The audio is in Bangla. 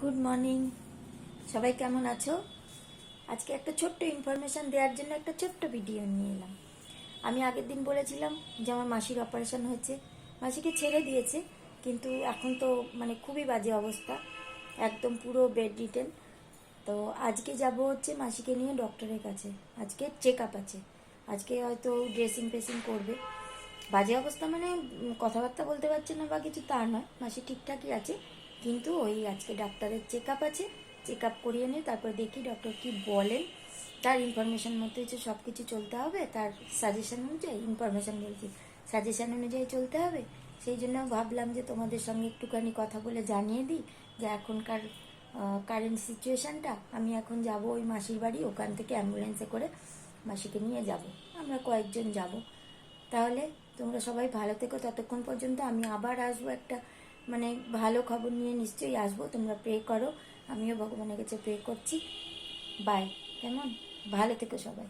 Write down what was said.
গুড মর্নিং সবাই কেমন আছো? আজকে একটা ছোট্ট ইনফরমেশন দেওয়ার জন্য একটা ছোট্ট ভিডিও নিয়ে এলাম। আমি আগের দিন বলেছিলাম যে আমার মাসির অপারেশন হয়েছে। মাসিকে ছেড়ে দিয়েছে, কিন্তু এখন তো মানে খুবই বাজে অবস্থা। একদম পুরো বেড রিটেন তো আজকে যাব হচ্ছে মাসিকে নিয়ে ডক্টরের কাছে। আজকে চেক আপ আছে। আজকে হয়তো ড্রেসিং ফেসিং করবে। বাজে অবস্থা মানে কথাবার্তা বলতে পারছে না বা কিছু তা নয়। মাসি ঠিকঠাকই আছে। কিন্তু ওই আজকে ডাক্তারের চেক আপ আছে। চেক আপ করিয়ে নিয়ে তারপর দেখি ডক্টর কি বলেন। তার ইনফরমেশান মতো যে সব কিছু চলতে হবে, তার সাজেশান অনুযায়ী ইনফরমেশন বলছি। সাজেশান অনুযায়ী চলতে হবে। সেই জন্য ভাবলাম যে তোমাদের সঙ্গে একটুখানি কথা বলে জানিয়ে দিই যে এখনকার কারেন্ট সিচুয়েশনটা আমি এখন যাব ওই মাসির বাড়ি, ওখান থেকে অ্যাম্বুলেন্সে করে মাসিকে নিয়ে যাব। আমরা কয়েকজন যাব। তাহলে তোমরা সবাই ভালো থেকো। ততক্ষণ পর্যন্ত আমি আবার আসব একটা মানে ভালো খবর নিয়ে নিশ্চয়ই আসব, তোমরা প্রে করো। আমিও ভগবানের কাছে প্রে করছি। বাই কেমন? ভালো থেকো সবাই।